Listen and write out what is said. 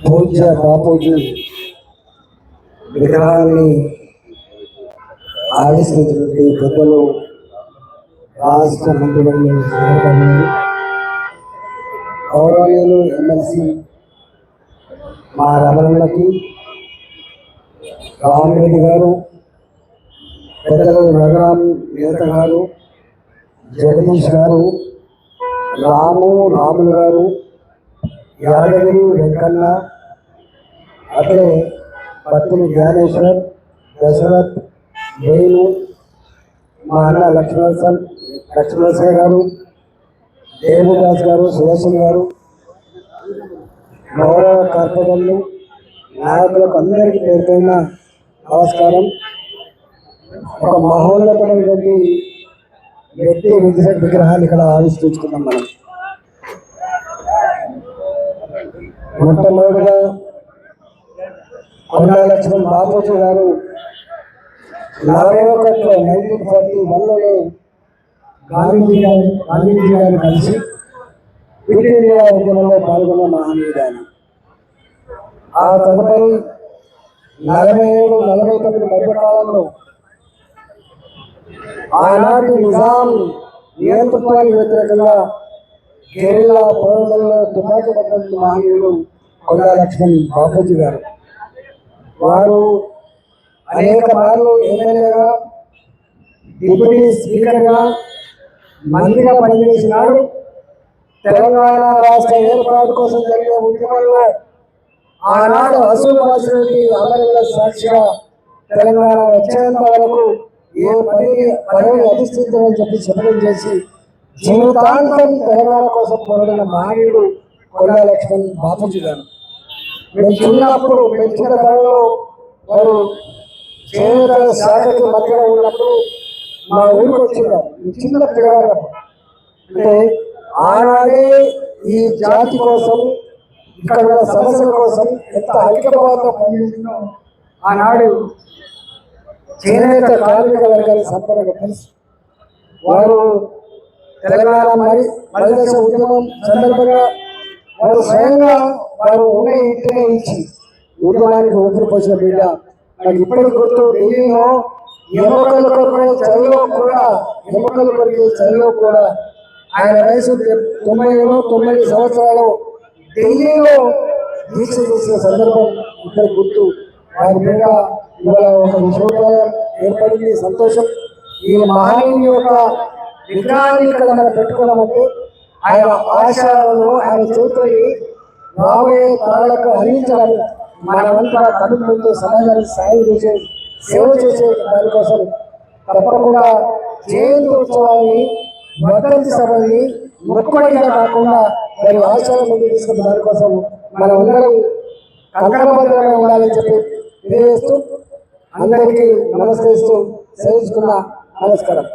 పూజ బాపూజీ విగ్రహాన్ని ఆవిష్కరించినటువంటి పెద్దలు రాష్ట్ర మంత్రివర్యులు గౌరవీయులు ఎమ్మెల్సీ మా రమణులకి రామరెడ్డి గారు పెద్దలు రఘురాం నేత గారు జగదీష్ గారు రాము రాములు గారు యాదగిరి వెంకన్న అతని పత్ని జ్ఞానేశ్వర్ దశరథ్ వేణు మా అన్న లక్ష్మణసన్ లక్ష్మణసాయి గారు దేవదాస్ గారు సుదర్శన్ గారు గౌరవ కార్పొరేటర్లు నాయకులకు అందరికీ పేరుపైన నమస్కారం. ఒక మహోన్నతమైనటువంటి వ్యక్తి విగ్రహ విగ్రహాన్ని ఇక్కడ ఆవిష్కరించుకున్నాం మనం. మొట్టమొదటిగా కొండా లక్ష్మణ్ బాపూజీ గారు నలభై ఒకటిలో నైన్టీన్ ఫార్టీ వన్లో గాంధీజీ గారు గాంధీజీ గారిని కలిసి క్విట్ ఇండియా ఉద్యమంలో పాల్గొన్న మహనీయుడు ఆ తదుపరి నలభై ఏడు నలభై తొమ్మిది మధ్య కాలంలో ఆనాటి నిజాం నియంతృత్వానికి వ్యతిరేకంగా కేరళ పోరాటంలో తుపాకీ పట్టిన మహనీయుడు కొండా లక్ష్మణ్ బాపూజీ గారు. వారు అనేక మార్లు ఎమ్మెల్యేగా డిప్యూటీ స్పీకర్గా మంత్రిగా పనిచేసినాడు తెలంగాణ రాష్ట్ర ఏర్పాటు కోసం జరిగే ఉద్యమంలో ఆనాడు అసలు అమరుల సాక్షిగా తెలంగాణ వచ్చేంత వరకు ఏ పని పదవి అధిష్ఠించాలని చెప్పి శపథం చేసి జీవితాంతం తెలంగాణ కోసం పోరాడిన మహనీయుడు కొండా లక్ష్మణ్ బాపూజీ గారు. మేము చిన్నప్పుడు మేము చిన్న వారు చేనేత శాఖకి మధ్యలో ఉన్నప్పుడు మా ఊరికి వచ్చిందారు చిన్న పిల్లగారు అంటే ఆనాడే ఈ జాతి కోసం ఇక్కడ ఉన్న సమస్యల కోసం ఎంత ఐక్యభావంతో పనిచేసిందో ఆనాడు చేనేత కార్మిక వర్గానికి సంపదగా తెలుసు వారు తెలంగాణ మరి మరిదేశ ఉద్యమం సందర్భంగా వారు స్వయంగా వారు ఉన్న ఇంటినే ఇచ్చి ఉద్యమానికి ఊపిరి పోసిన బిడ్డ. నాకు ఇప్పటికి గుర్తు ఢిల్లీలో ఎముకలు కొరకు చలిలో కూడా ఎముకలు కొరికే చలిలో కూడా ఆయన వయసు తొంభై ఏడు తొమ్మిది సంవత్సరాలు ఢిల్లీలో దీక్ష చేసిన సందర్భం ఇక్కడ గుర్తు. ఆయన మీద ఇవాళ ఒక విశ్వవిద్యాలయం ఏర్పడింది. సంతోషం. ఈ మహనీయుని యొక్క విగ్రహాన్ని ఇక్కడ మనం పెట్టుకున్నామంటే ఆయన ఆశయాలను ఆయన చేతులు రాబోయే తరాలకు అందించడానికి మనమంతా కడుపుతో సమాజానికి సాయం చేసే సేవ చేసే దానికోసం తప్పకుండా జయంతి ఉత్సవాన్ని వర్ధంతి సభని మొక్కుబడిగా కాకుండా మరి ఆశయాల ముందు తీసుకున్న దానికోసం మనం అందరం కంకణబద్ధంగా ఉండాలని చెప్పి తెలియజేస్తూ అందరికీ నమస్కరిస్తూ సేవించుకున్న నమస్కారం.